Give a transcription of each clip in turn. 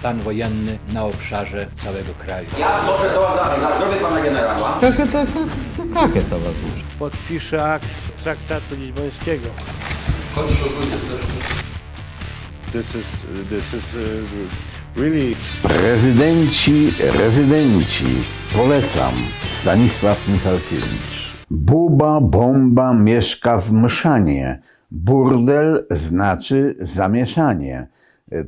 stan wojenny na obszarze całego kraju. Ja może to za, za zdrowie pana generała. Tak, tak, tak, tak, to was muszę. Podpiszę akt traktatu lizbońskiego. Chodź, szukujcie This is, this is really... Prezydenci, rezydenci, polecam. Stanisław Michalkiewicz. Buba, bomba mieszka w mszanie. Burdel znaczy zamieszanie.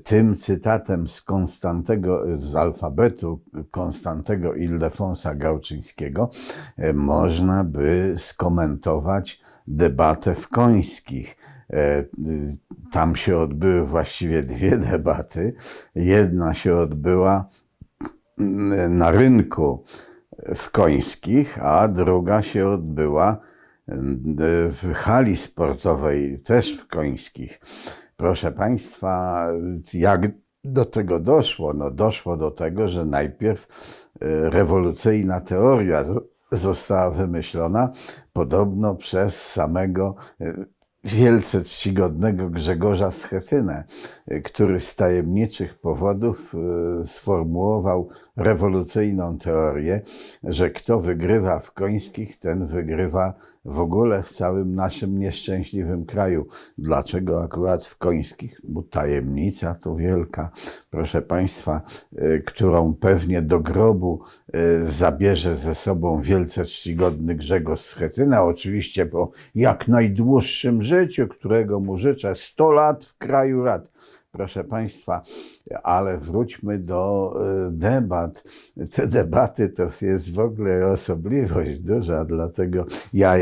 Tym cytatem z Konstantego, z alfabetu Konstantego Ildefonsa Gałczyńskiego e, można by skomentować debatę w Końskich. E, y, Tam się odbyły właściwie dwie debaty. Jedna się odbyła mm, na rynku w Końskich, a druga się odbyła w hali sportowej też w Końskich. Proszę Państwa, jak do tego doszło? No doszło do tego, że najpierw e, rewolucyjna teoria została wymyślona podobno przez samego e, wielce czcigodnego Grzegorza Schetynę, e, który z tajemniczych powodów sformułował rewolucyjną teorię, że kto wygrywa w Końskich, ten wygrywa w ogóle w całym naszym nieszczęśliwym kraju. Dlaczego akurat w Końskich? Bo tajemnica to wielka, proszę Państwa, e, którą pewnie do grobu e, zabierze ze sobą wielce czcigodny Grzegorz Schetyna, oczywiście po jak najdłuższym życiu, którego mu życzę 100 lat w kraju rad. Proszę Państwa, ale wróćmy do e, debat. Te debaty to jest w ogóle osobliwość duża, dlatego ja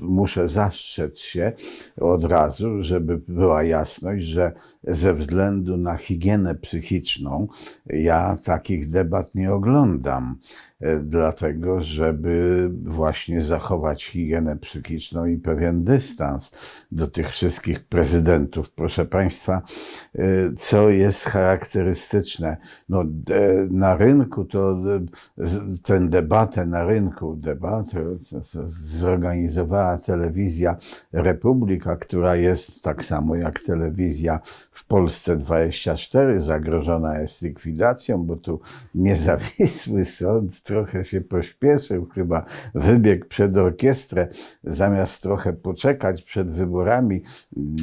muszę zastrzec się od razu, żeby była jasność, że ze względu na higienę psychiczną ja takich debat nie oglądam dlatego żeby właśnie zachować higienę psychiczną i pewien dystans do tych wszystkich prezydentów. Proszę Państwa, e, co jest charakterystyczne? No, e, na rynku to e, tę debatę na rynku, debatę zorganizowała telewizja Republika, która jest tak samo jak telewizja w Polsce 24, zagrożona jest likwidacją, bo tu niezawisły sąd trochę się pośpieszył, chyba wybiegł przed orkiestrę, zamiast trochę poczekać przed wyborami,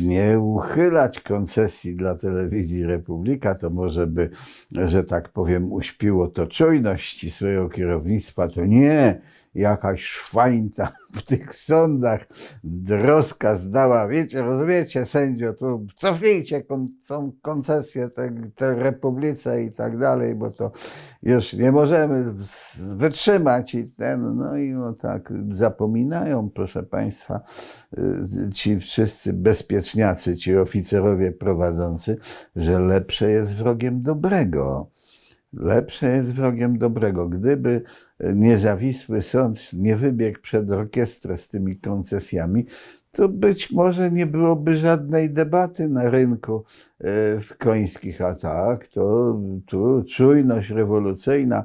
nie uchylać koncesji dla telewizji Republika, to może by, że tak powiem, uśpiło to czujność ścisłego kierownictwa, to nie, jakaś szwańta w tych sądach rozkaz dała, wiecie, rozumiecie, sędzio, tu cofnijcie kon, tą koncesję tej te Republice i tak dalej, bo to już nie możemy wytrzymać i ten, no i no tak zapominają, proszę Państwa, y, ci wszyscy bezpieczniacy, ci oficerowie prowadzący, że lepsze jest wrogiem dobrego. Lepsze jest wrogiem dobrego. Gdyby niezawisły sąd nie wybiegł przed orkiestrę z tymi koncesjami, to być może nie byłoby żadnej debaty na rynku e, w końskich, a tak, to tu czujność rewolucyjna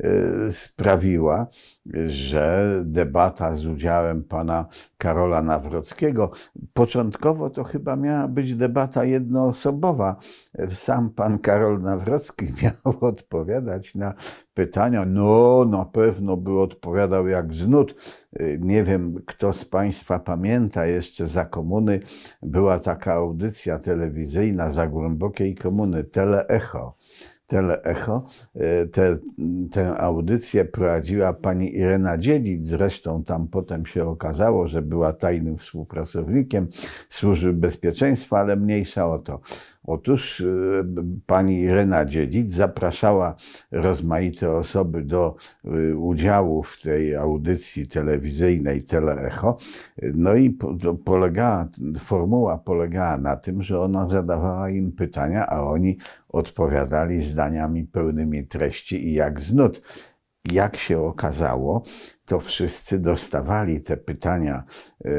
e, sprawiła, że debata z udziałem pana Karola Nawrockiego, początkowo to chyba miała być debata jednoosobowa. Sam pan Karol Nawrocki miał odpowiadać na pytania. No, na pewno by odpowiadał jak z nut. Y, Nie wiem, kto z Państwa pamięta, jeszcze za komuny była taka audycja telewizyjna za głębokiej komuny, Teleecho. Teleecho. Y, Te, tę audycję prowadziła pani Irena Dziedzic, zresztą tam potem się okazało, że była tajnym współpracownikiem Służby Bezpieczeństwa, ale mniejsza o to. Otóż y, pani Irena Dziedzic zapraszała rozmaite osoby do y, udziału w tej audycji telewizyjnej Teleecho. No i polegała, formuła polegała na tym, że ona zadawała im pytania, a oni odpowiadali zdaniami pełnymi treści i jak z nut. Jak się okazało, to wszyscy dostawali te pytania, e,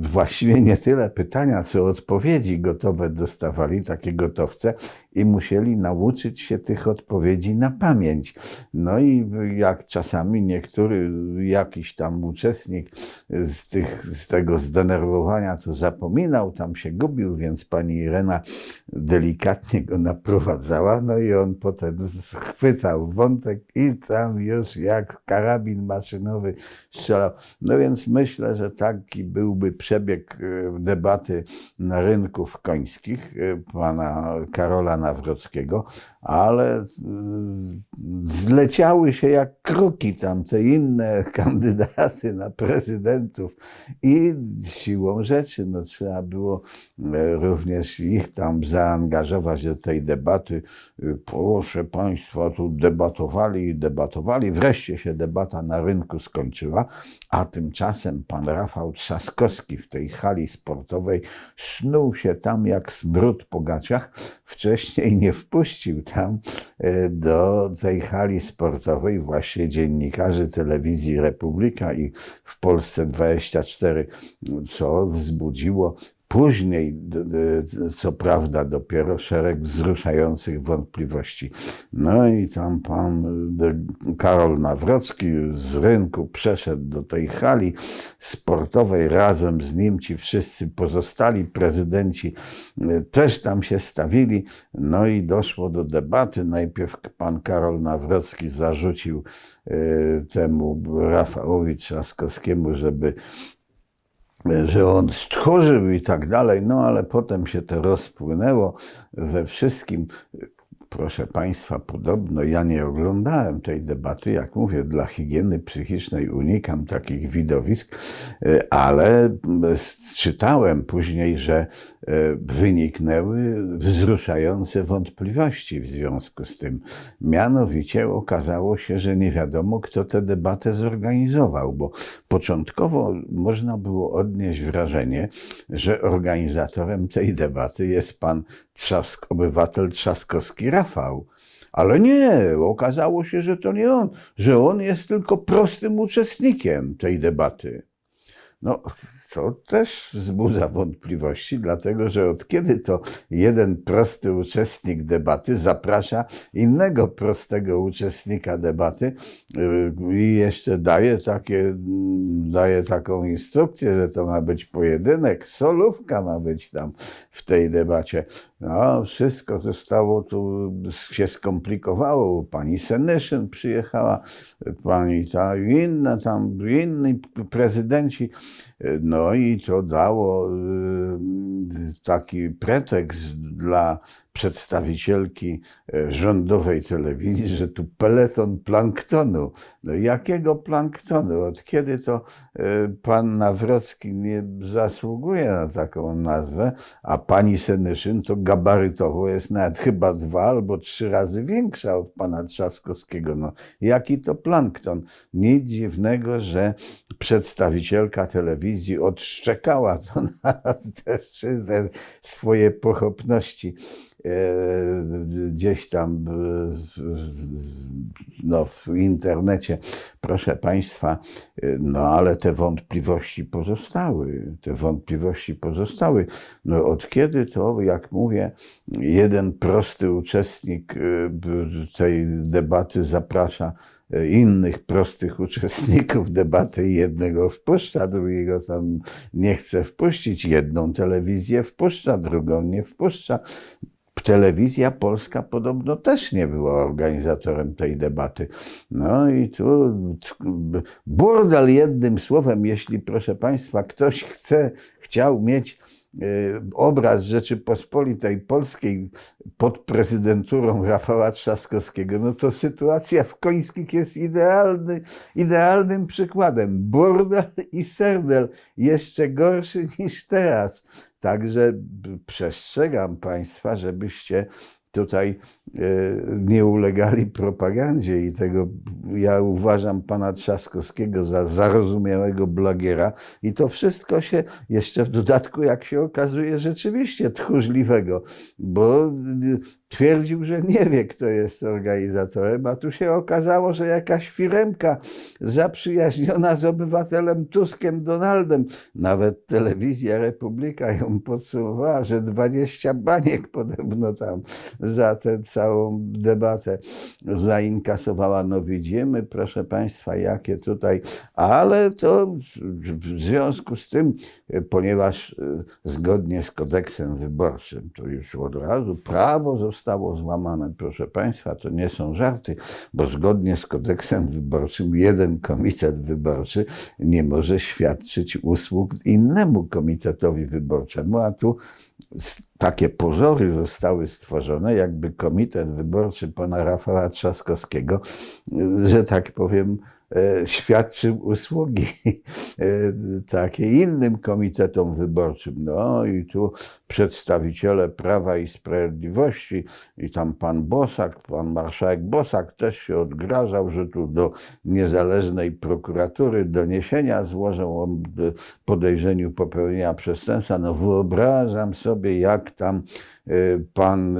właściwie nie tyle pytania, co odpowiedzi gotowe dostawali, takie gotowce, i musieli nauczyć się tych odpowiedzi na pamięć. No i jak czasami niektóry, jakiś tam uczestnik z, tych, z tego zdenerwowania to zapominał, tam się gubił, więc pani Irena delikatnie go naprowadzała, no i on potem schwytał wątek i tam już jak karabin maszynowy strzelał. No więc myślę, że taki byłby przebieg e, debaty na rynku w Końskich e, pana Karola Nawrockiego, ale y, zleciały się jak kruki tam te inne kandydaty na prezydentów i siłą rzeczy no, trzeba było e, również ich tam zaangażować do tej debaty. Y, Proszę Państwa, tu debatowali i debatowali. Wreszcie się debata na rynku skończyła, a tymczasem pan Rafał Trzaskowski w tej hali sportowej snuł się tam jak smród po gaciach. Wcześniej nie wpuścił tam e, do tej hali sportowej właśnie dziennikarzy telewizji Republika i w Polsce 24, co wzbudziło Później, co prawda, dopiero szereg wzruszających wątpliwości. No i tam pan Karol Nawrocki z rynku przeszedł do tej hali sportowej. Razem z nim ci wszyscy pozostali prezydenci e, też tam się stawili. No i doszło do debaty. Najpierw pan Karol Nawrocki zarzucił e, temu Rafałowi Trzaskowskiemu, żeby że on stchórzył i tak dalej, no ale potem się to rozpłynęło we wszystkim. Proszę Państwa, podobno ja nie oglądałem tej debaty, jak mówię, dla higieny psychicznej unikam takich widowisk, e, ale czytałem później, że e, wyniknęły wzruszające wątpliwości w związku z tym. Mianowicie okazało się, że nie wiadomo, kto tę debatę zorganizował, bo początkowo można było odnieść wrażenie, że organizatorem tej debaty jest pan Trzask, obywatel Trzaskowski Rafał. Ale nie, okazało się, że to nie on, że on jest tylko prostym uczestnikiem tej debaty. No, to też wzbudza wątpliwości, dlatego że od kiedy to jeden prosty uczestnik debaty zaprasza innego prostego uczestnika debaty yy, i jeszcze daje, takie, daje taką instrukcję, że to ma być pojedynek, solówka ma być tam w tej debacie. No, wszystko zostało tu, się skomplikowało. Pani Senyszyn przyjechała, pani ta inna tam, inni prezydenci. No i to dało y, taki pretekst dla przedstawicielki e, rządowej telewizji, że tu peleton planktonu. No jakiego planktonu? Od kiedy to e, pan Nawrocki nie zasługuje na taką nazwę, a pani Senyszyn to gabarytowo jest nawet chyba dwa albo trzy razy większa od pana Trzaskowskiego. No jaki to plankton? Nic dziwnego, że przedstawicielka telewizji odszczekała to na te wszystkie swoje pochopności gdzieś tam w, no, w internecie. Proszę Państwa, e, no ale te wątpliwości pozostały. Te wątpliwości pozostały. No od kiedy to, jak mówię, jeden prosty uczestnik e, tej debaty zaprasza innych prostych uczestników debaty jednego wpuszcza, drugiego tam nie chce wpuścić, jedną telewizję wpuszcza, drugą nie wpuszcza. Telewizja Polska podobno też nie była organizatorem tej debaty. No i tu burdel jednym słowem, jeśli proszę Państwa, ktoś chce, chciał mieć e, obraz Rzeczypospolitej Polskiej pod prezydenturą Rafała Trzaskowskiego, no to sytuacja w Końskich jest idealny, idealnym przykładem. Burdel i serdel jeszcze gorszy niż teraz. Także przestrzegam Państwa, żebyście tutaj e, nie ulegali propagandzie i tego ja uważam pana Trzaskowskiego za zarozumiałego blogiera i to wszystko się jeszcze w dodatku, jak się okazuje, rzeczywiście tchórzliwego, bo twierdził, że nie wie, kto jest organizatorem, a tu się okazało, że jakaś firemka zaprzyjaźniona z obywatelem Tuskiem Donaldem, nawet telewizja Republika ją podsumowała, że 20 baniek podobno tam za tę całą debatę zainkasowała. No widzimy, proszę Państwa, jakie tutaj, ale to w związku z tym, ponieważ e, zgodnie z kodeksem wyborczym, to już od razu prawo zostało złamane, proszę Państwa, to nie są żarty, bo zgodnie z kodeksem wyborczym jeden komitet wyborczy nie może świadczyć usług innemu komitetowi wyborczemu, a tu takie pozory zostały stworzone, jakby komitet wyborczy pana Rafała Trzaskowskiego, że tak powiem, świadczył usługi e, takie innym komitetom wyborczym. No i tu przedstawiciele Prawa i Sprawiedliwości i tam pan Bosak, pan marszałek Bosak też się odgrażał, że tu do niezależnej prokuratury doniesienia złożą o podejrzeniu popełnienia przestępstwa. No wyobrażam sobie, jak tam y, pan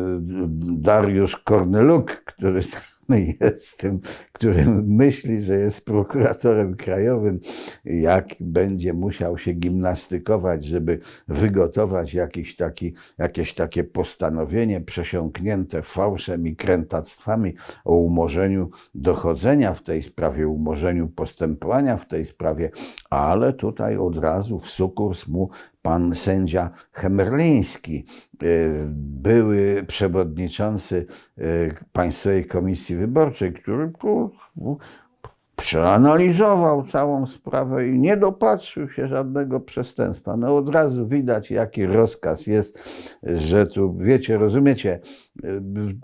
Dariusz Korneluk, który jest tym, który myśli, że jest prokuratorem krajowym, jak będzie musiał się gimnastykować, żeby wygotować jakiś taki, jakieś takie postanowienie przesiąknięte fałszem i krętactwami o umorzeniu dochodzenia w tej sprawie, umorzeniu postępowania w tej sprawie, ale tutaj od razu w sukurs mu pan sędzia Hemerliński, były przewodniczący y, Państwowej Komisji Wyborczej, który przeanalizował całą sprawę i nie dopatrzył się żadnego przestępstwa. No od razu widać, jaki rozkaz jest, że tu, wiecie, rozumiecie,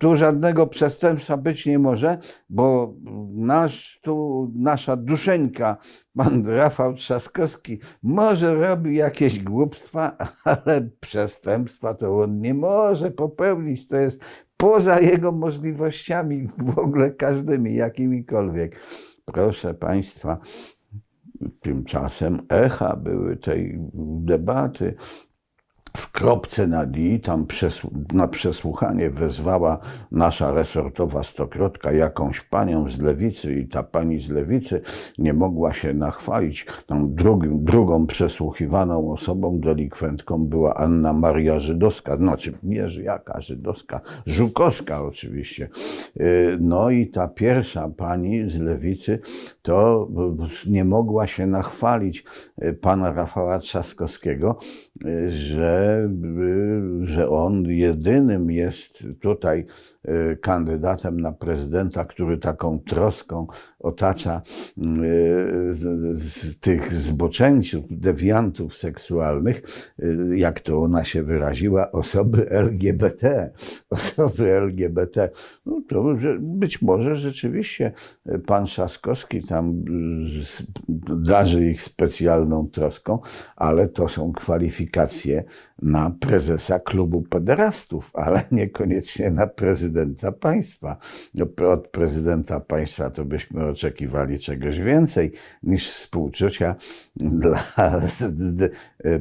tu żadnego przestępstwa być nie może, bo nasz, tu nasza duszeńka, pan Rafał Trzaskowski, może robi jakieś głupstwa, ale przestępstwa to on nie może popełnić. To jest poza jego możliwościami w ogóle każdymi, jakimikolwiek. Proszę Państwa, tymczasem echa były tej debaty. W kropce nad i tam na przesłuchanie wezwała nasza resortowa stokrotka jakąś panią z lewicy i ta pani z lewicy nie mogła się nachwalić. Tam drugim, drugą przesłuchiwaną osobą, delikwentką była Anna Maria Żydowska, znaczy nie jaka Żydowska, Żukowska oczywiście. Y, No i ta pierwsza pani z lewicy to nie mogła się nachwalić y, pana Rafała Trzaskowskiego, y, że, y, że on jedynym jest tutaj kandydatem na prezydenta, który taką troską otacza y, z- z tych zboczeńców, dewiantów seksualnych, y, jak to ona się wyraziła, osoby LGBT. Osoby LGBT. No to być może rzeczywiście y, pan Trzaskowski tam y, darzy ich specjalną troską, ale to są kwalifikacje na prezesa klubu pederastów, ale niekoniecznie na prezydenta państwa. No, Od prezydenta państwa to byśmy oczekiwali czegoś więcej niż współczucia dla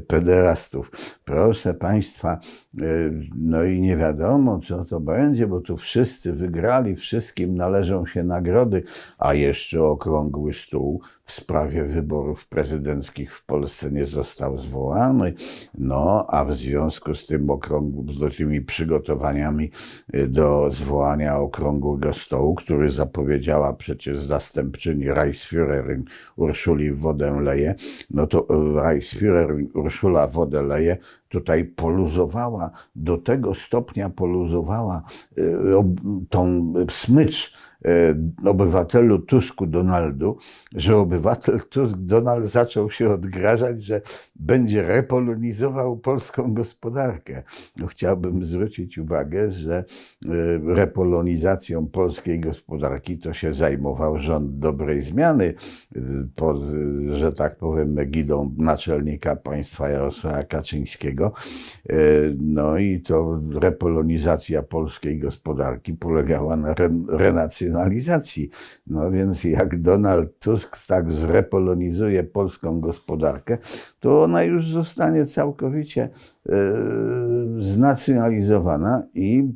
pederastów. Proszę państwa, y, no i nie wiadomo, co to będzie, bo tu wszyscy wygrali, wszystkim należą się nagrody, a jeszcze okrągły stół w sprawie wyborów prezydenckich w Polsce nie został zwołany. No, a w związku z tym okrągły, z tymi przygotowaniami y, do zwołania okrągłego stołu, który zapowiedziała przecież zastępczyni Reichsführerin Urszuli Wodę-Leje, no to y, Reichsführerin Urszula Wodę-Leje tutaj poluzowała, do tego stopnia poluzowała y, tą smycz y, obywatelu Tusku Donaldu, że obywatel Tusk Donald zaczął się odgrażać, że będzie repolonizował polską gospodarkę. No, chciałbym zwrócić uwagę, że y, repolonizacją polskiej gospodarki to się zajmował rząd dobrej zmiany, pod, że tak powiem, egidą naczelnika państwa Jarosława Kaczyńskiego. Y, No i to repolonizacja polskiej gospodarki polegała na re, renacjonalizacji. No więc jak Donald Tusk tak zrepolonizuje polską gospodarkę, to ona już zostanie całkowicie znacjonalizowana i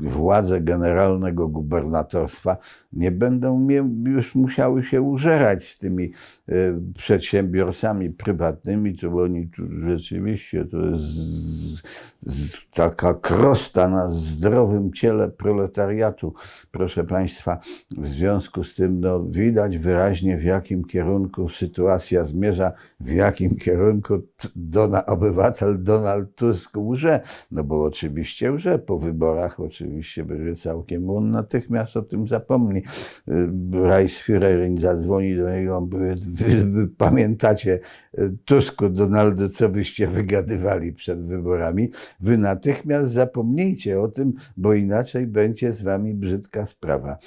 władze generalnego gubernatorstwa nie będą już musiały się użerać z tymi e, przedsiębiorcami prywatnymi, to oni tu rzeczywiście to jest z, z, taka krosta na zdrowym ciele proletariatu, proszę Państwa. W związku z tym no, widać wyraźnie, w jakim kierunku sytuacja zmierza, w jakim kierunku Dona, obywatel Donald Tusk łże. No bo oczywiście łże po wyborach, oczywiście będzie całkiem, on natychmiast o tym zapomni. Y, Reichsführerin zadzwoni do niego, on powie, wy, wy pamiętacie y, Tusku, Donaldu, co byście wygadywali przed wyborami? Wy natychmiast zapomnijcie o tym, bo inaczej będzie z wami brzydka sprawa.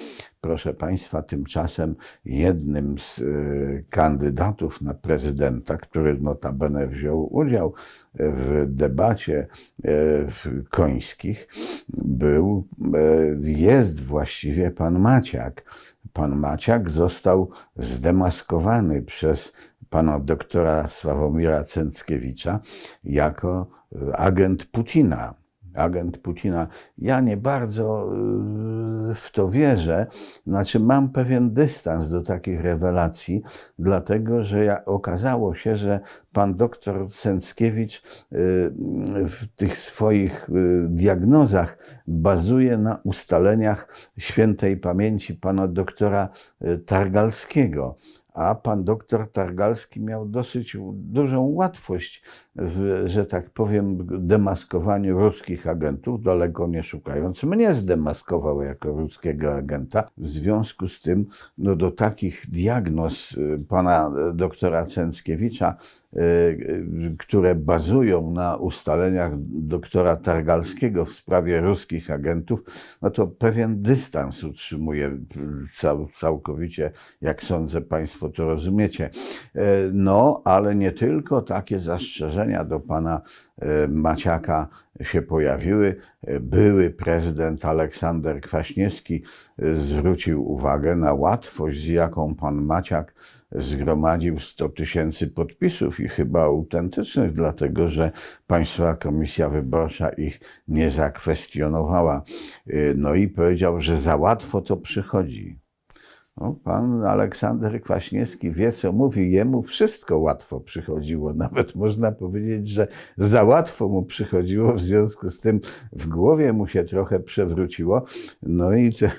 Proszę Państwa, tymczasem jednym z y, kandydatów na prezydenta, który notabene wziął udział w debacie y, Końskich, był, y, jest właściwie pan Maciak. Pan Maciak został zdemaskowany przez pana doktora Sławomira Cęckiewicza jako agent Putina agent Putina. Ja nie bardzo y, w to wierzę, znaczy mam pewien dystans do takich rewelacji, dlatego że okazało się, że pan doktor Cęckiewicz y, w tych swoich y, diagnozach bazuje na ustaleniach świętej pamięci pana doktora Targalskiego. A pan doktor Targalski miał dosyć dużą łatwość w, że tak powiem, demaskowaniu ruskich agentów, daleko nie szukając. Mnie zdemaskował jako ruskiego agenta. W związku z tym, no do takich diagnoz y, pana doktora Cęckiewicza, y, y, które bazują na ustaleniach doktora Targalskiego w sprawie ruskich agentów, no to pewien dystans utrzymuje cał, całkowicie, jak sądzę, Państwo to rozumiecie. E, No, ale nie tylko takie zastrzeżenia do pana e, Maciaka się pojawiły. E, Były prezydent Aleksander Kwaśniewski e, zwrócił uwagę na łatwość, z jaką pan Maciak zgromadził 100 tysięcy podpisów i chyba autentycznych, dlatego że Państwowa Komisja Wyborcza ich nie zakwestionowała. No i powiedział, że za łatwo to przychodzi. No, pan Aleksander Kwaśniewski wie, co mówi. Jemu wszystko łatwo przychodziło. Nawet można powiedzieć, że za łatwo mu przychodziło, w związku z tym w głowie mu się trochę przewróciło. No i te,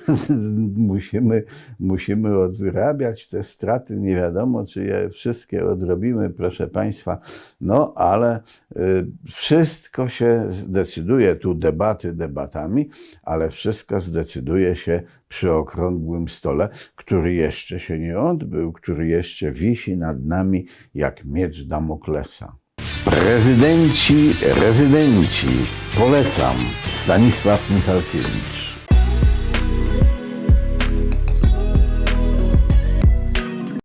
musimy, musimy odrabiać te straty. Nie wiadomo, czy je wszystkie odrobimy, proszę Państwa. No, ale y, wszystko się zdecyduje, tu debaty debatami, ale wszystko zdecyduje się przy okrągłym stole, który jeszcze się nie odbył, który jeszcze wisi nad nami jak miecz Damoklesa. Prezydenci, rezydenci, polecam Stanisław Michalkiewicz.